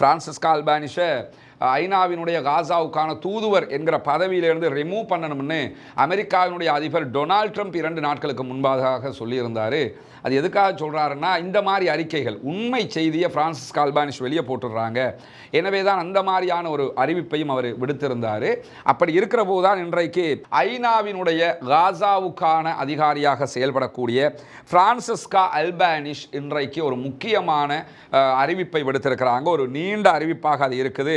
Francesca அல்பானிஷை ஐநாவினுடைய காசாவுக்கான தூதுவர் என்கிற பதவியிலிருந்து ரிமூவ் பண்ணணும்னு அமெரிக்காவினுடைய அதிபர் டொனால்ட் ட்ரம்ப் இரண்டு நாட்களுக்கு முன்பாக சொல்லியிருந்தார். அது எதுக்காக சொல்கிறாருன்னா இந்த மாதிரி அறிக்கைகள் உண்மை செய்தியை ஃப்ரான்சிஸ் கால்பானிஷ் வெளியே போட்டுடுறாங்க. எனவே தான் அந்த மாதிரியான ஒரு அறிவிப்பையும் அவர் விடுத்திருந்தார். அப்படி இருக்கிற போது தான் இன்றைக்கு ஐநாவினுடைய காசாவுக்கான அதிகாரியாக செயல்படக்கூடிய ஃப்ரான்சிஸ்கா அல்பானிஷ் இன்றைக்கு ஒரு முக்கியமான அறிவிப்பை விடுத்திருக்கிறாங்க. ஒரு நீண்ட அறிவிப்பாக அது இருக்குது.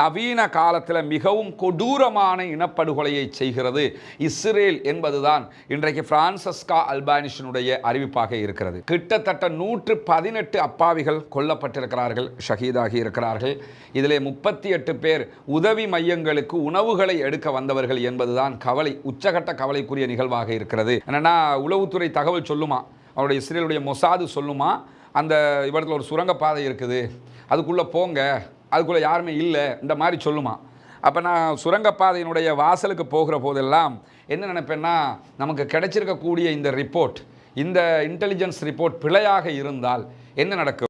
நவீன காலத்தில் மிகவும் கொடூரமான இனப்படுகொலையை செய்கிறது இஸ்ரேல் என்பதுதான் இன்றைக்கு பிரான்சஸ்கா அல்பானிஷனுடைய அறிவிப்பாக இருக்கிறது. கிட்டத்தட்ட நூற்று பதினெட்டு அப்பாவிகள் கொல்லப்பட்டிருக்கிறார்கள் ஷஹீதாகி இருக்கிறார்கள். இதிலே முப்பத்தி எட்டு பேர் உதவி மையங்களுக்கு உணவுகளை எடுக்க வந்தவர்கள் என்பதுதான் கவலை உச்சகட்ட கவலைக்குரிய நிகழ்வாக இருக்கிறது. என்னன்னா உளவுத்துறை தகவல் சொல்லுமா? அவருடைய இஸ்ரேலுடைய மொசாது சொல்லுமா? அந்த இவரத்தில் ஒரு சுரங்கப்பாதை இருக்குது. அதுக்குள்ளே போங்க. அதுக்குள்ளே யாருமே இல்லை. இந்த மாதிரி சொல்லுமா? அப்போ நான் சுரங்கப்பாதையினுடைய வாசலுக்கு போகிற போதெல்லாம் என்ன நினைப்பேன்னா நமக்கு கிடைச்சிருக்கக்கூடிய இந்த ரிப்போர்ட் இந்த இன்டெலிஜென்ஸ் ரிப்போர்ட் பிழையாக இருந்தால் என்ன நடக்கும்?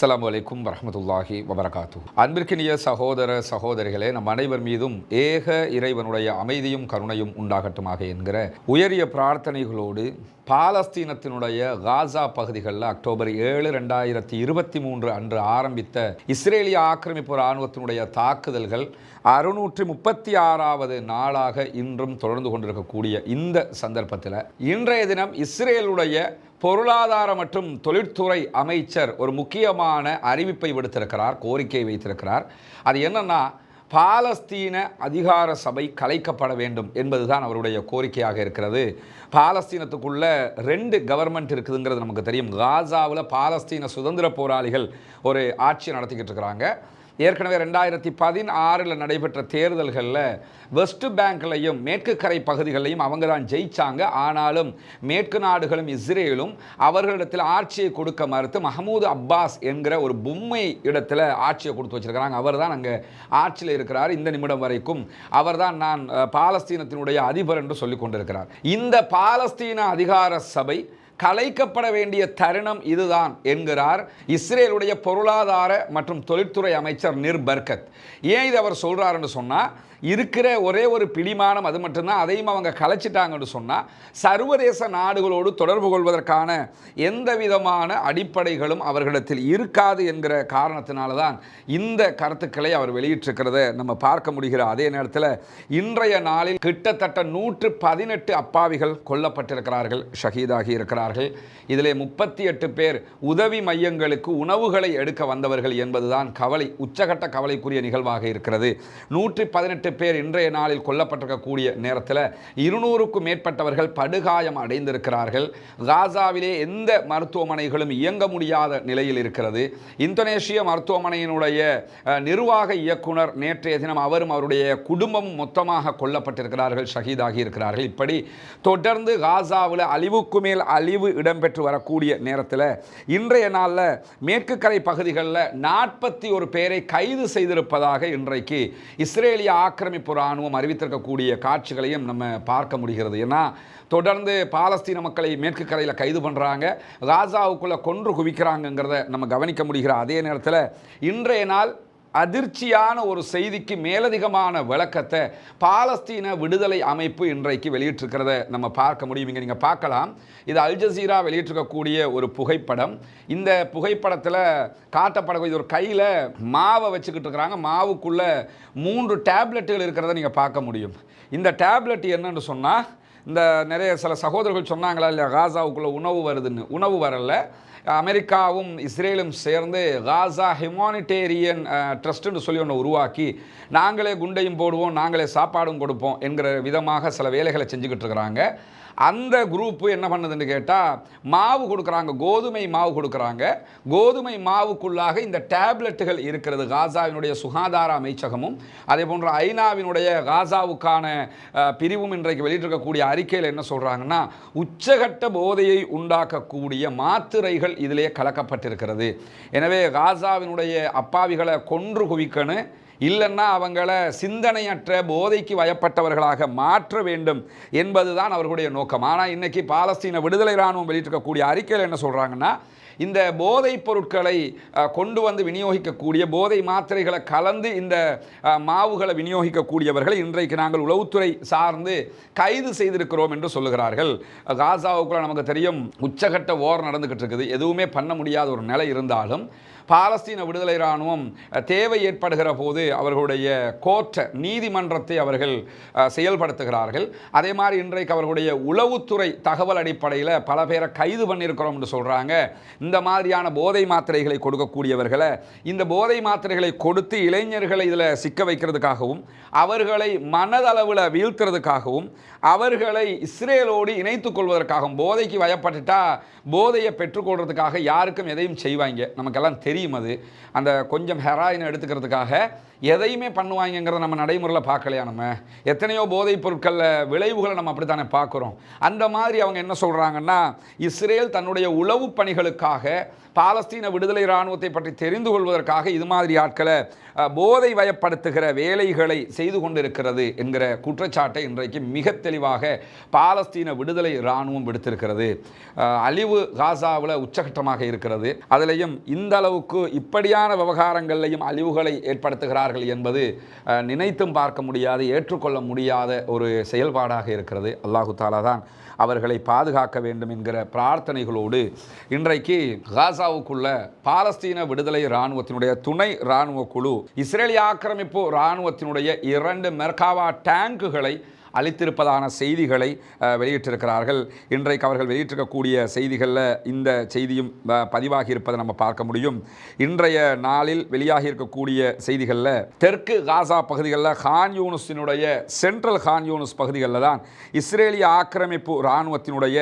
அஸ்லாம் வலைக்கும் வரமத்துல்லாஹி வபரகாத்து அன்பிற்கினிய சகோதர சகோதரிகளே நம் அனைவர் மீதும் ஏக இறைவனுடைய அமைதியும் கருணையும் உண்டாகட்டுமாக என்கிற உயரிய பிரார்த்தனைகளோடு பாலஸ்தீனத்தினுடைய காசா பகுதிகளில் அக்டோபர் ஏழு ரெண்டாயிரத்தி இருபத்தி மூன்று அன்று ஆரம்பித்த இஸ்ரேலிய ஆக்கிரமிப்பு இராணுவத்தினுடைய தாக்குதல்கள் அறுநூற்றி முப்பத்தி ஆறாவது நாளாக இன்றும் தொடர்ந்து கொண்டிருக்கக்கூடிய இந்த சந்தர்ப்பத்தில் இன்றைய தினம் இஸ்ரேலுடைய பொருளாதார மற்றும் தொழிற்துறை அமைச்சர் ஒரு முக்கியமான அறிவிப்பை விடுத்திருக்கிறார் கோரிக்கை வைத்திருக்கிறார். அது என்னன்னா பாலஸ்தீன அதிகார சபை கலைக்கப்பட வேண்டும் என்பதுதான் அவருடைய கோரிக்கையாக இருக்கிறது. பாலஸ்தீனத்துக்குள்ள ரெண்டு கவர்மெண்ட் இருக்குதுங்கிறது நமக்கு தெரியும். காசாவில் பாலஸ்தீன சுதந்திர போராளிகள் ஒரு ஆட்சி நடத்திக்கிட்டு இருக்கிறாங்க. ஏற்கனவே ரெண்டாயிரத்தி பதினாறில் நடைபெற்ற தேர்தல்களில் வெஸ்ட் பேங்க்லையும் மேற்கு கரை பகுதிகளையும் அவங்க தான் ஜெயித்தாங்க ஆனாலும் மேற்கு நாடுகளும் இஸ்ரேலும் அவர்களிடத்தில் ஆட்சியை கொடுக்க மறுத்து மஹமூது அப்பாஸ் என்கிற ஒரு பொம்மை இடத்துல ஆட்சியை கொடுத்து வச்சிருக்கிறாங்க. அவர் தான் அங்கே ஆட்சியில் இருக்கிறார். இந்த நிமிடம் வரைக்கும் அவர்தான் நான் பாலஸ்தீனத்தினுடைய அதிபர் என்று சொல்லிக் கொண்டிருக்கிறார். இந்த பாலஸ்தீன அதிகார சபை கலைக்கப்பட வேண்டிய தருணம் இதுதான் என்கிறார் இஸ்ரேலுடைய பொருளாதார மற்றும் தொழில்துறை அமைச்சர் நிர் பர்கத் ஏன் இது அவர் சொல்கிறாருன்னு சொன்னால் இருக்கிற ஒரே ஒரு பிடிமானம் அது மட்டும்தான். அதையும் அவங்க கலைச்சிட்டாங்கன்னு சொன்னால் சர்வதேச நாடுகளோடு தொடர்பு கொள்வதற்கான எந்த விதமான அடிப்படைகளும் அவர்களிடத்தில் இருக்காது என்கிற காரணத்தினால தான் இந்த கருத்துக்களை அவர் வெளியிட்டிருக்கிறத நம்ம பார்க்க முடிகிற அதே நேரத்தில் இன்றைய நாளில் கிட்டத்தட்ட நூற்று பதினெட்டு அப்பாவிகள் கொல்லப்பட்டிருக்கிறார்கள் ஷஹீதாகி இருக்கிறார்கள். இதில் முப்பத்தி எட்டு பேர் உதவி மையங்களுக்கு உணவுகளை எடுக்க வந்தவர்கள் என்பதுதான் கவலை உச்சகட்ட கவலைக்குரிய நிகழ்வாக இருக்கிறது. நூற்றி பதினெட்டு பேர் இன்றைய நாளில் கொல்லப்பட்டிருக்கக்கூடிய நேரத்தில் இருநூறுக்கும் மேற்பட்டவர்கள் படுகாயம் அடைந்திருக்கிறார்கள். காசாவிலே எந்த மருத்துவமனைகளும் இயங்க முடியாத நிலையில் இருக்கிறது. இந்தோனேஷிய மருத்துவமனையினுடைய நிர்வாக இயக்குனர் நேற்றைய தினம் அவரும் அவருடைய குடும்பமும் மொத்தமாக கொல்லப்பட்டிருக்கிறார்கள் ஷஹீதாகி இருக்கிறார்கள். இப்படி தொடர்ந்து காசாவில் அழிவுக்கு மேல் அழிவு இடம்பெற்று வரக்கூடிய நேரத்தில் இன்றைய நாளில் மேற்கு கரை பகுதிகளில் நாற்பத்தி ஒரு பேரை கைது செய்திருப்பதாக இன்றைக்கு இஸ்ரேலிய ஆக்கிரமிப்பு இராணுவம் அறிவித்திருக்கக்கூடிய காட்சிகளையும் நம்ம பார்க்க முடிகிறது. ஏன்னா தொடர்ந்து பாலஸ்தீன மக்களை மேற்கு கரையில் கைது பண்ணுறாங்க காசாவுக்குள்ளே கொன்று குவிக்கிறாங்கங்கிறத நம்ம கவனிக்க முடிகிற அதே நேரத்தில் இன்றைய நாள் அதிர்ச்சியான ஒரு செய்திக்கு மேலதிகமான விளக்கத்தை பாலஸ்தீன விடுதலை அமைப்பு இன்றைக்கு வெளியிட்டிருக்கிறத நம்ம பார்க்க முடியும். இங்கே நீங்கள் பார்க்கலாம். இது அல் ஜசீரா வெளியிட்டிருக்கக்கூடிய ஒரு புகைப்படம். இந்த புகைப்படத்தில் காட்டப்படக்கூடிய ஒரு கையில் மாவை வச்சுக்கிட்டு இருக்கிறாங்க. மாவுக்குள்ள மூன்று டேப்லெட்டுகள் இருக்கிறத நீங்கள் பார்க்க முடியும். இந்த டேப்லெட் என்னன்னு சொன்னால் இந்த நிறைய சில சகோதரர்கள் சொன்னாங்களா இல்லையா காசாவுக்குள்ளே உணவு வருதுன்னு. உணவு வரல. அமெரிக்காவும் இஸ்ரேலும் சேர்ந்து காசா ஹியூமானிட்டேரியன் ட்ரஸ்ட்டுன்னு சொல்லி ஒன்று உருவாக்கி நாங்களே குண்டையும் போடுவோம் நாங்களே சாப்பாடும் கொடுப்போம் என்கிற விதமாக சில வேலைகளை செஞ்சுக்கிட்டு இருக்கிறாங்க. அந்த குரூப்பு என்ன பண்ணுதுன்னு கேட்டால் மாவு கொடுக்குறாங்க கோதுமை மாவு கொடுக்குறாங்க. கோதுமை மாவுக்குள்ளாக இந்த டேப்லெட்டுகள் இருக்கிறது காசாவினுடைய சுகாதார அமைச்சகமும் அதே போன்ற ஐநாவினுடைய காசாவுக்கான பிரிவும் இன்றைக்கு வெளியிட்டிருக்கக்கூடிய அறிக்கையில் என்ன சொல்கிறாங்கன்னா உச்சகட்ட போதையை உண்டாக்கக்கூடிய மாத்திரைகள் இதிலே கலக்கப்பட்டிருக்கிறது. எனவே காசாவினுடைய அப்பாவிகளை கொன்று குவிக்கணும் இல்லைன்னா அவங்கள சிந்தனையற்ற போதைக்கு வயப்பட்டவர்களாக மாற்ற வேண்டும் என்பதுதான் அவர்களுடைய நோக்கம். ஆனால் இன்றைக்கி பாலஸ்தீன விடுதலை இராணுவம் வெளியிட்டிருக்கக்கூடிய அறிக்கையில் என்ன சொல்கிறாங்கன்னா இந்த போதைப் பொருட்களை கொண்டு வந்து விநியோகிக்கக்கூடிய போதை மாத்திரைகளை கலந்து இந்த மாவுகளை விநியோகிக்கக்கூடியவர்களை இன்றைக்கு நாங்கள் உளவுத்துறை சார்ந்து கைது செய்திருக்கிறோம் என்று சொல்லுகிறார்கள். காசாவுக்குள்ள நமக்கு தெரியும் உச்சகட்ட ஓர் நடந்துகிட்டு இருக்குது. எதுவுமே பண்ண முடியாத ஒரு நிலை இருந்தாலும் பாலஸ்தீன விடுதலை இராணுவம் தேவை ஏற்படுகிற போது அவர்களுடைய கோர்ட்டை நீதிமன்றத்தை அவர்கள் செயல்படுத்துகிறார்கள். அதே மாதிரி இன்றைக்கு அவர்களுடைய உளவுத்துறை தகவல் அடிப்படையில் பல பேரை கைது பண்ணியிருக்கிறோம் என்று சொல்கிறாங்க இந்த மாதிரியான போதை மாத்திரைகளை கொடுக்கக்கூடியவர்களை இந்த போதை மாத்திரைகளை கொடுத்து இளைஞர்களை இதில் சிக்க வைக்கிறதுக்காகவும் அவர்களை மனதளவில் வீழ்த்துறதுக்காகவும் அவர்களை இஸ்ரேலோடு இணைத்து கொள்வதற்காகவும் போதைக்கு வயப்பட்டுட்டா போதையை பெற்றுக்கொள்றதுக்காக யாருக்கும் எதையும் செய்வாங்க? நமக்கெல்லாம் தெரியும் அது. அந்த கொஞ்சம் ஹெராயின் எடுத்துக்கிறதுக்காக எதையுமே பண்ணுவாங்கங்கிறத நம்ம நடைமுறையில் பார்க்கலையா நம்ம? எத்தனையோ போதைப் பொருட்களில் விளைவுகளை நம்ம அப்படித்தானே பார்க்குறோம். அந்த மாதிரி அவங்க என்ன சொல்கிறாங்கன்னா இஸ்ரேல் தன்னுடைய உளவு பணிகளுக்காக பாலஸ்தீன விடுதலை இராணுவத்தை பற்றி தெரிந்து கொள்வதற்காக இது மாதிரி ஆட்களை போதை வயப்படுத்துகிற வேலைகளை செய்து கொண்டிருக்கிறது என்கிற குற்றச்சாட்டை இன்றைக்கு மிக தெளிவாக பாலஸ்தீன விடுதலை இராணுவம் விடுத்திருக்கிறது. அழிவு காசாவில் உச்சகட்டமாக இருக்கிறது. அதிலையும் இந்த அளவுக்கு இப்படியான விவகாரங்களிலையும் அழிவுகளை ஏற்படுத்துகிறார்கள் என்பது நினைத்தும் பார்க்க முடியாது ஏற்றுக்கொள்ள முடியாத ஒரு செயல்பாடாக இருக்கிறது. அல்லாஹு தாலா தான் அவர்களை பாதுகாக்க வேண்டும் என்கிற பிரார்த்தனைகளோடு இன்றைக்கு காசாவுக்குள்ள பாலஸ்தீன விடுதலை இராணுவத்தினுடைய துணை இராணுவ குழு இஸ்ரேலிய ஆக்கிரமிப்பு இராணுவத்தினுடைய இரண்டு மெர்காவா டேங்குகளை அளித்திருப்பதான செய்திகளை வெளியிட்டிருக்கிறார்கள். இன்றைக்கு அவர்கள் வெளியிட்டிருக்கக்கூடிய செய்திகளில் இந்த செய்தியும் பதிவாகி இருப்பதை நம்ம பார்க்க முடியும். இன்றைய நாளில் வெளியாகி இருக்கக்கூடிய செய்திகளில் தெற்கு காசா பகுதிகளில் ஹான் யூனுஸினுடைய சென்ட்ரல் ஹான் யூனுஸ் பகுதிகளில் தான் இஸ்ரேலிய ஆக்கிரமிப்பு இராணுவத்தினுடைய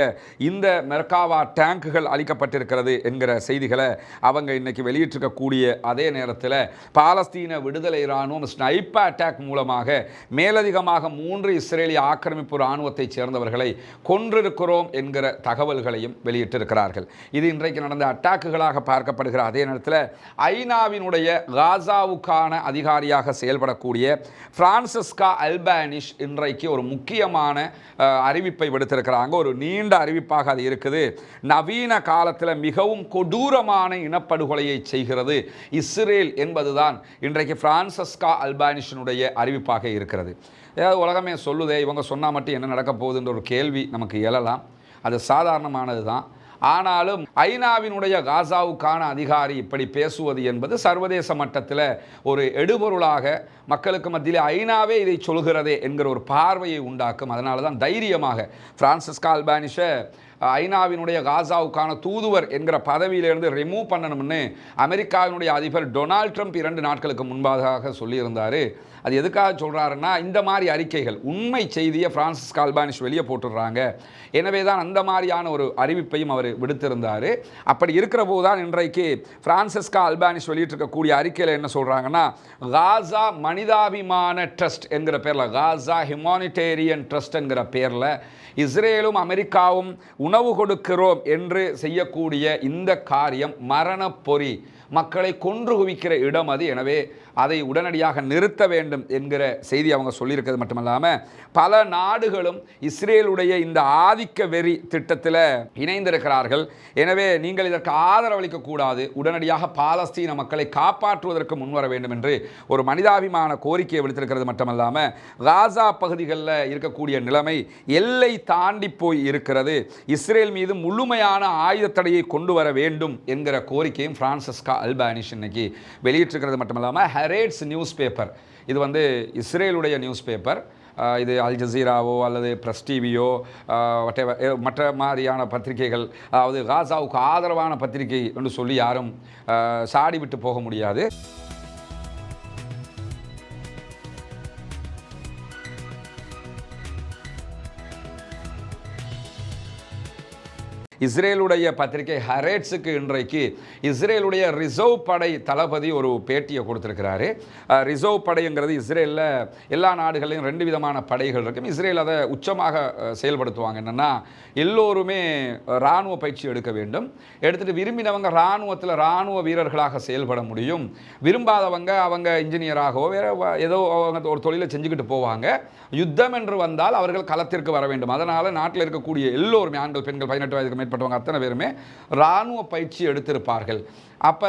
இந்த மெர்காவா டேங்குகள் அளிக்கப்பட்டிருக்கிறது என்கிற செய்திகளை அவங்க இன்னைக்கு வெளியிட்டிருக்கக்கூடிய அதே நேரத்தில் பாலஸ்தீன விடுதலை இராணுவம் ஸ்னைப்பர் அட்டாக் மூலமாக மேலதிகமாக மூன்று இஸ்ரேலிய ஆக்கிரமிப்பு இராணுவத்தைச் சேர்ந்தவர்களை கொன்றிருக்கிறோம் என்கிற தகவல்களையும் வெளியிட்டிருக்கிறார்கள். இது இன்றைக்கு நடந்த அட்டாக்குகளாக பார்க்கப்படுகிற அதே நேரத்தில் ஐநாவினுடைய காசாவுக்கான அதிகாரியாக செயல்படக்கூடிய பிரான்சிஸ்கா அல்பானிஷ் இன்றைக்கு ஒரு முக்கியமான அறிவிப்பை விடுத்திருக்கிறாங்க. ஒரு நீண்ட அறிவிப்பாக அது இருக்குது. நவீன காலத்தில் மிகவும் கொடூரமான இனப்படுகொலையை செய்கிறது இஸ்ரேல் என்பதுதான் இன்றைக்கு பிரான்சிஸ்கா அல்பானிஷனுடைய அறிவிப்பாக இருக்கிறது. ஏதாவது உலகமே சொல்லுதே இவங்க சொன்னால் மட்டும் என்ன நடக்க போகுதுன்ற ஒரு கேள்வி நமக்கு எழலாம். அது சாதாரணமானது தான். ஆனாலும் ஐநாவினுடைய காசாவுக்கான அதிகாரி இப்படி பேசுவது என்பது சர்வதேச மட்டத்தில் ஒரு எடுபொருளாக மக்களுக்கு மத்தியில் ஐநாவே இதை சொல்கிறதே என்கிற ஒரு பார்வையை உண்டாக்கும். அதனால தான் தைரியமாக பிரான்சிஸ் அல்பானிஷை ஐநாவினுடைய காசாவுக்கான தூதுவர் என்கிற பதவியிலிருந்து ரிமூவ் பண்ணணும்னு அமெரிக்காவினுடைய அதிபர் டொனால்ட் ட்ரம்ப் இரண்டு நாட்களுக்கு முன்பாக சொல்லியிருந்தார். அது எதுக்காக சொல்கிறாருன்னா இந்த மாதிரி அறிக்கைகள் உண்மை செய்தியை ஃப்ரான்சிஸ் கால்பானிஷ் வெளியே போட்டுடுறாங்க. எனவே தான் அந்த மாதிரியான ஒரு அறிவிப்பையும் அவர் விடுத்திருந்தார். அப்படி இருக்கிற போது தான் இன்றைக்கு பிரான்சிஸ்கா அல்பானிஷ் வெளியிட்டிருக்கக்கூடிய அறிக்கையில் என்ன சொல்கிறாங்கன்னா காசா மனிதாபிமான ட்ரஸ்ட் என்கிற பேரில் காசா ஹியூமானிட்டேரியன் ட்ரஸ்ட் என்கிற பேரில் இஸ்ரேலும் அமெரிக்காவும் உணவு கொடுக்கிறோம் என்று செய்யக்கூடிய இந்த காரியம் மரண பொறி. மக்களை கொன்று குவிக்கிற இடம் அது. எனவே அதை உடனடியாக நிறுத்த வேண்டும் என்கிற செய்தி அவங்க சொல்லியிருக்கிறது மட்டுமல்லாமல் பல நாடுகளும் இஸ்ரேலுடைய இந்த ஆதிக்க வெறி திட்டத்தில் இணைந்திருக்கிறார்கள். எனவே நீங்கள் இதற்கு ஆதரவளிக்கக்கூடாது உடனடியாக பாலஸ்தீன மக்களை காப்பாற்றுவதற்கு முன்வர வேண்டும் என்று ஒரு மனிதாபிமான கோரிக்கையை விடுத்திருக்கிறது மட்டுமல்லாமல் காசா பகுதிகளில் இருக்கக்கூடிய நிலைமை எல்லை தாண்டி போய் இருக்கிறது. இஸ்ரேல் மீது முழுமையான ஆயுத தடையை கொண்டு வர வேண்டும் என்கிற கோரிக்கையும் பிரான்சிஸ்கா அல்பானிஷ் இன்னைக்கு வெளியிட்டிருக்கிறது மட்டுமல்லாமல் ஹெரேட்ஸ் நியூஸ் பேப்பர். இது வந்து இஸ்ரேலுடைய நியூஸ் பேப்பர் இது அல் ஜசீராவோ அல்லது பிரஸ் டிவியோ மற்ற மாதிரியான பத்திரிகைகள் அதாவது காசாவுக்கு ஆதரவான பத்திரிகை என்று சொல்லி யாரும் சாடி விட்டு போக முடியாது. இஸ்ரேலுடைய பத்திரிகை ஹரேட்ஸுக்கு இன்றைக்கு இஸ்ரேலுடைய ரிசர்வ் படை தளபதி ஒரு பேட்டியை கொடுத்துருக்கிறாரு. ரிசர்வ் படைங்கிறது இஸ்ரேலில் எல்லா நாடுகளையும் ரெண்டு விதமான படைகள் இருக்கும். இஸ்ரேல் அதை உச்சமாக செயல்படுத்துவாங்க. என்னென்னா எல்லோருமே இராணுவ பயிற்சி எடுக்க வேண்டும். எடுத்துகிட்டு விரும்பினவங்க இராணுவத்தில் இராணுவ வீரர்களாக செயல்பட முடியும். விரும்பாதவங்க அவங்க இன்ஜினியராகவோ வேறு ஏதோ அவங்க ஒரு தொழிலை செஞ்சுக்கிட்டு போவாங்க. யுத்தம் என்று வந்தால் அவர்கள் களத்திற்கு வர வேண்டும். அதனால் நாட்டில் இருக்கக்கூடிய எல்லோருமே ஆண்கள் பெண்கள் பதினெட்டு வயதுக்கு மேற்பட்டவங்க அத்தனை பேருமே இராணுவ பயிற்சி எடுத்திருப்பார்கள். அப்போ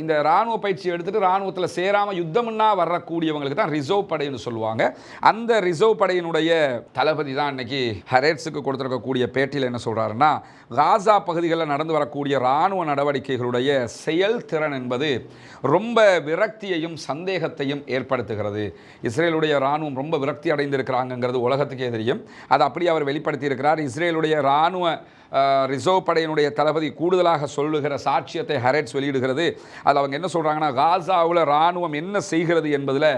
இந்த இராணுவ பயிற்சி எடுத்துகிட்டு இராணுவத்தில் சேராமல் யுத்தம்னா வரக்கூடியவங்களுக்கு தான் ரிசர்வ் படைன்னு சொல்லுவாங்க. அந்த ரிசர்வ் படையினுடைய தளபதி தான் இன்னைக்கு ஹரேட்ஸுக்கு கொடுத்துருக்கக்கூடிய பேட்டியில் என்ன சொல்கிறாருன்னா காசா பகுதிகளில் நடந்து வரக்கூடிய இராணுவ நடவடிக்கைகளுடைய செயல்திறன் என்பது ரொம்ப விரக்தியையும் சந்தேகத்தையும் ஏற்படுத்துகிறது. இஸ்ரேலுடைய இராணுவம் ரொம்ப விரக்தி அடைந்திருக்கிறாங்கங்கிறது உலகத்துக்கே தெரியும். அதை அப்படியே அவர் வெளிப்படுத்தி இருக்கிறார் இஸ்ரேலுடைய இராணுவ ரிசர்வ் படையினுடைய தளபதி கூடுதலாக சொல்லுகிற சாட்சியத்தை ஹரேட்ஸ் வெளியிடுகிறது. அதில் அவங்க என்ன சொல்கிறாங்கன்னா காசாவில் இராணுவம் என்ன செய்கிறது என்பதில்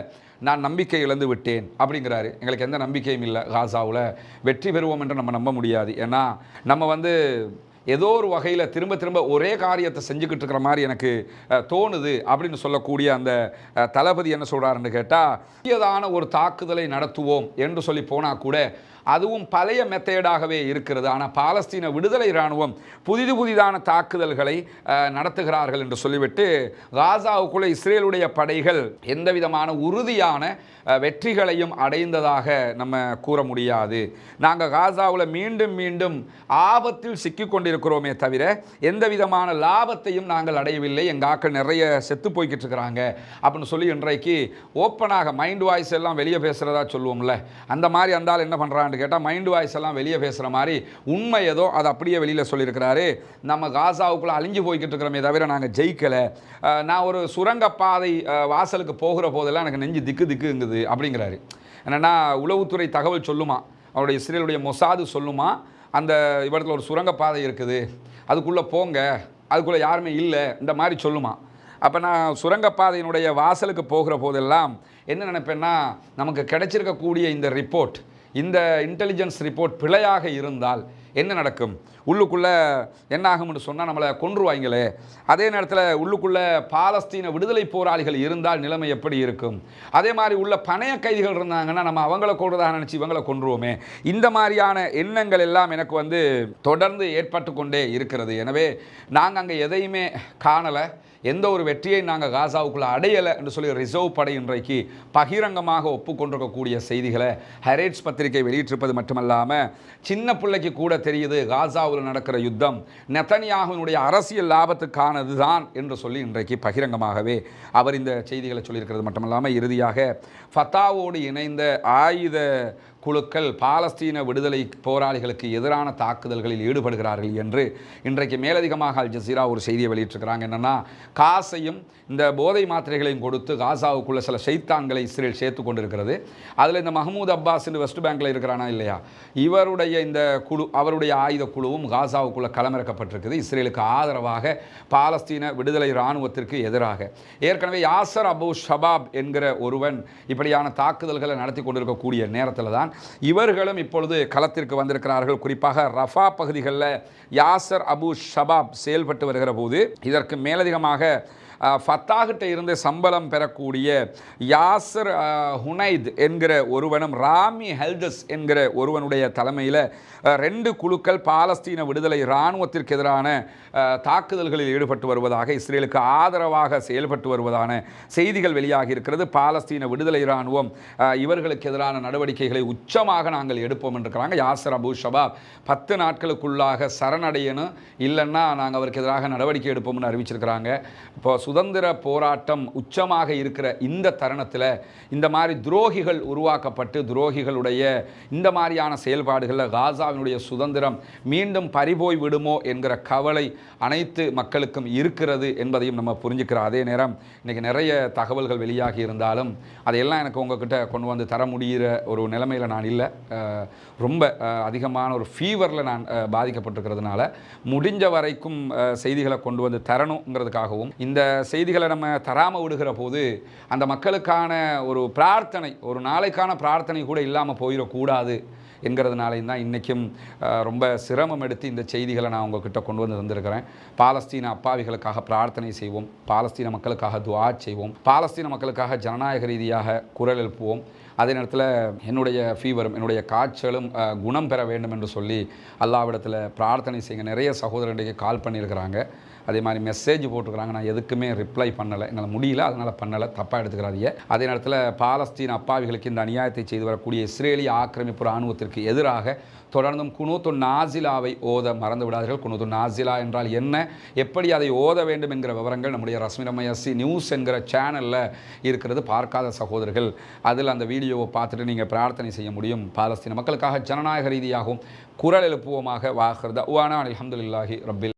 நான் நம்பிக்கை இழந்து விட்டேன். அப்படிங்கிறாரு. எங்களுக்கு எந்த நம்பிக்கையும் இல்லை காசாவில். வெற்றி பெறுவோம் என்று நம்ம நம்ப முடியாது. ஏன்னா நம்ம வந்து ஏதோ ஒரு வகையில் திரும்ப திரும்ப ஒரே காரியத்தை செஞ்சுக்கிட்டு இருக்கிற மாதிரி எனக்கு தோணுது அப்படின்னு சொல்லக்கூடிய அந்த தளபதி என்ன சொல்கிறாருன்னு கேட்டால் புதியதான ஒரு தாக்குதலை நடத்துவோம் என்று சொல்லி போனால் கூட அதுவும் பழைய மெத்தேடாகவே இருக்கிறது. ஆனால் பாலஸ்தீன விடுதலை இராணுவம் புதிது புதிதான தாக்குதல்களை நடத்துகிறார்கள் என்று சொல்லிவிட்டு காசாவுக்குள்ளே இஸ்ரேலுடைய படைகள் எந்த விதமான உறுதியான வெற்றிகளையும் அடைந்ததாக நம்ம கூற முடியாது. நாங்கள் காசாவில் மீண்டும் மீண்டும் ஆபத்தில் சிக்கிக்கொண்டிருக்கிறோமே தவிர எந்த விதமான லாபத்தையும் நாங்கள் அடையவில்லை. எங்கள் ஆக்கள் நிறைய செத்து போய்கிட்டு இருக்கிறாங்க. அப்படின்னு சொல்லி இன்றைக்கு ஓப்பனாக மைண்ட் வாய்ஸ் எல்லாம் வெளியே பேசுகிறதா சொல்லுவோம்ல. அந்த மாதிரி அந்தால் என்ன பண்ணுறான்னு கேட்டால் மைண்ட் வாய்ஸ் எல்லாம் வெளியே பேசுகிற மாதிரி உண்மை ஏதோ அதை அப்படியே வெளியில் சொல்லியிருக்கிறாரு. நம்ம காசாவுக்குள்ளே அழிஞ்சு போய்கிட்டு இருக்கிறோமே தவிர நாங்கள் ஜெயிக்கலை. நான் ஒரு சுரங்கப்பாதை வாசலுக்கு போகிற போதெல்லாம் எனக்கு நெஞ்சு திக்கு திக்குங்குது அப்படிங்கிறாரு. என்னென்னா உளவுத்துறை தகவல் சொல்லுமா? அவருடைய இஸ்ரேலுடைய மொசாது சொல்லுமா? அந்த இடத்துல ஒரு சுரங்கப்பாதை இருக்குது. அதுக்குள்ளே போங்க. அதுக்குள்ளே யாருமே இல்லை. இந்த மாதிரி சொல்லுமா? அப்போ நான் சுரங்கப்பாதையினுடைய வாசலுக்கு போகிற போதெல்லாம் என்ன நினைப்பேன்னா நமக்கு கிடைச்சிருக்கக்கூடிய இந்த ரிப்போர்ட் இந்த இன்டெலிஜென்ஸ் ரிப்போர்ட் பிழையாக இருந்தால் என்ன நடக்கும்? உள்ளுக்குள்ளே என்ன ஆகும்னு சொன்னால் நம்மளை கொன்றுவாங்களே அதே நேரத்தில் உள்ளுக்குள்ளே பாலஸ்தீன விடுதலை போராளிகள் இருந்தால் நிலைமை எப்படி இருக்கும்? அதே மாதிரி உள்ள பணைய கைதிகள் இருந்தாங்கன்னா நம்ம அவங்கள கொள்றதாக நினச்சி இவங்களை கொன்றுவோமே. இந்த மாதிரியான எண்ணங்கள் எல்லாம் எனக்கு வந்து தொடர்ந்து ஏற்பட்டு கொண்டே இருக்கிறது. எனவே நாங்கள் அங்கே எதையுமே காணலை. எந்த ஒரு வெற்றியை நாங்கள் காசாவுக்குள்ளே அடையலை என்று சொல்லி ரிசர்வ் படை இன்றைக்கு பகிரங்கமாக ஒப்புக்கொண்டிருக்கக்கூடிய செய்திகளை ஹெரேட்ஸ் பத்திரிகை வெளியிட்டிருப்பது மட்டுமல்லாமல் சின்ன பிள்ளைக்கு கூட தெரியுது காசாவில் நடக்கிற யுத்தம். நெத்தனியாகனுடைய அரசியல் லாபத்துக்கானது தான் என்று சொல்லி இன்றைக்கு பகிரங்கமாகவே அவர் இந்த செய்திகளை சொல்லியிருக்கிறது மட்டுமல்லாமல் இறுதியாக ஃபத்தாவோடு இணைந்த ஆயுத குழுக்கள் பாலஸ்தீன விடுதலை போராளிகளுக்கு எதிரான தாக்குதல்களில் ஈடுபடுகிறார்கள் என்று இன்றைக்கு மேலதிகமாக அல் ஜசீரா ஒரு செய்தியை வெளியிட்டிருக்கிறாங்க. என்னென்னா காசையும் இந்த போதை மாத்திரைகளையும் கொடுத்து காசாவுக்குள்ள சில ஷைத்தான்களை இஸ்ரேல் சேர்த்து கொண்டிருக்கிறது. அதில் இந்த மஹமூத் அப்பாஸ் வெஸ்ட் பேங்கில் இருக்கிறானா இல்லையா? இவருடைய இந்த குழு அவருடைய ஆயுத குழுவும் காசாவுக்குள்ள களமிறக்கப்பட்டிருக்குது. இஸ்ரேலுக்கு ஆதரவாக பாலஸ்தீன விடுதலை இராணுவத்திற்கு எதிராக. ஏற்கனவே யாசர் அபு ஷபாப் என்கிற ஒருவன் இப்படியான தாக்குதல்களை நடத்தி கொண்டிருக்கக்கூடிய நேரத்தில் தான் இவர்களும் இப்பொழுது களத்திற்கு வந்திருக்கிறார்கள். குறிப்பாக ரஃபா பகுதிகளில் யாசர் அபு ஷபாப் செயல்பட்டு வருகிற போது இதற்கு மேலதிகமாக ஃபத்தாகிட்ட இருந்து சம்பளம் பெறக்கூடிய யாசர் ஹுனைத் என்கிற ஒருவனும் ராமி ஹெல்தஸ் என்கிற ஒருவனுடைய தலைமையில் ரெண்டு குழுக்கள் பாலஸ்தீன விடுதலை இராணுவத்திற்கு எதிரான தாக்குதல்களில் ஈடுபட்டு வருவதாக இஸ்ரேலுக்கு ஆதரவாக செயல்பட்டு வருவதான செய்திகள் வெளியாகி இருக்கிறது. பாலஸ்தீன விடுதலை இராணுவம் இவர்களுக்கு எதிரான நடவடிக்கைகளை உச்சமாக நாங்கள் எடுப்போம் என்றுக்கிறாங்க. யாசர் அபு ஷபாப் பத்து நாட்களுக்குள்ளாக சரணடையணும். இல்லைன்னா நாங்கள் அவருக்கு எதிராக நடவடிக்கை எடுப்போம்னு அறிவிச்சிருக்கிறாங்க. இப்போ சுதந்திர போராட்டம் உச்சமாக இருக்கிற இந்த தருணத்தில் இந்த மாதிரி துரோகிகள் உருவாக்கப்பட்டு துரோகிகளுடைய இந்த மாதிரியான செயல்பாடுகளில் காசாவினுடைய சுதந்திரம் மீண்டும் பறிபோய் விடுமோ என்கிற கவலை அனைத்து மக்களுக்கும் இருக்கிறது என்பதையும் நம்ம புரிஞ்சுக்கிறோம். அதே நேரம் இன்றைக்கி நிறைய தகவல்கள் வெளியாகி இருந்தாலும் அதையெல்லாம் எனக்கு உங்ககிட்ட கொண்டு வந்து தர முடிகிற ஒரு நிலைமையில் நான் இல்லை. ரொம்ப அதிகமான ஒரு ஃபீவரில் நான் பாதிக்கப்பட்டிருக்கிறதுனால முடிஞ்ச வரைக்கும் செய்திகளை கொண்டு வந்து தரணுங்கிறதுக்காகவும் இந்த செய்திகளை நம்ம தராமல் விடுகிற போது அந்த மக்களுக்கான ஒரு பிரார்த்தனை ஒரு நாளைக்கான பிரார்த்தனை கூட இல்லாமல் போயிடக்கூடாது என்கிறதுனாலையும் தான் இன்றைக்கும் ரொம்ப சிரமம் எடுத்து இந்த செய்திகளை நான் உங்ககிட்ட கொண்டு வந்து வந்திருக்கிறேன் பாலஸ்தீன அப்பாவிகளுக்காக பிரார்த்தனை செய்வோம். பாலஸ்தீன மக்களுக்காக துவா செய்வோம். பாலஸ்தீன மக்களுக்காக ஜனநாயக ரீதியாக குரல் எழுப்புவோம். அதே நேரத்தில் என்னுடைய ஃபீவரும் என்னுடைய காய்ச்சலும் குணம் பெற வேண்டும் என்று சொல்லி அல்லாவிடத்தில் பிரார்த்தனை செய்யுங்க. நிறைய சகோதரர்களுக்கு கால் பண்ணியிருக்கிறாங்க. அதே மாதிரி மெசேஜ் போட்டிருக்கிறாங்க நான் எதுக்குமே ரிப்ளை பண்ணலை. என்னால் முடியல. அதனால் பண்ணலை. தப்பாக எடுத்துக்கிறாதீங்க. அதே நேரத்தில் பாலஸ்தீன் அப்பாவிகளுக்கு இந்த அநியாயத்தை செய்து வரக்கூடிய இஸ்ரேலிய ஆக்கிரமிப்பு இராணுவத்திற்கு எதிராக தொடர்ந்தும் குனூத்து நாசிலாவை ஓத மறந்து விடாதீர்கள். குனூத்து நாசிலா என்றால் என்ன? எப்படி அதை ஓத வேண்டும் என்கிற விவரங்கள் நம்முடைய ரஸ்மிரமயசி நியூஸ் என்கிற சேனலில் இருக்கிறது. பார்க்காத சகோதரர்கள் அதில் அந்த வீடியோவை பார்த்துட்டு நீங்கள் பிரார்த்தனை செய்ய முடியும். பாலஸ்தீன மக்களுக்காக ஜனநாயக ரீதியாகவும் குரல் எழுப்புவோமாக வாகிறது உவானா அல்ஹம்துலில்லாஹி ரப்பில்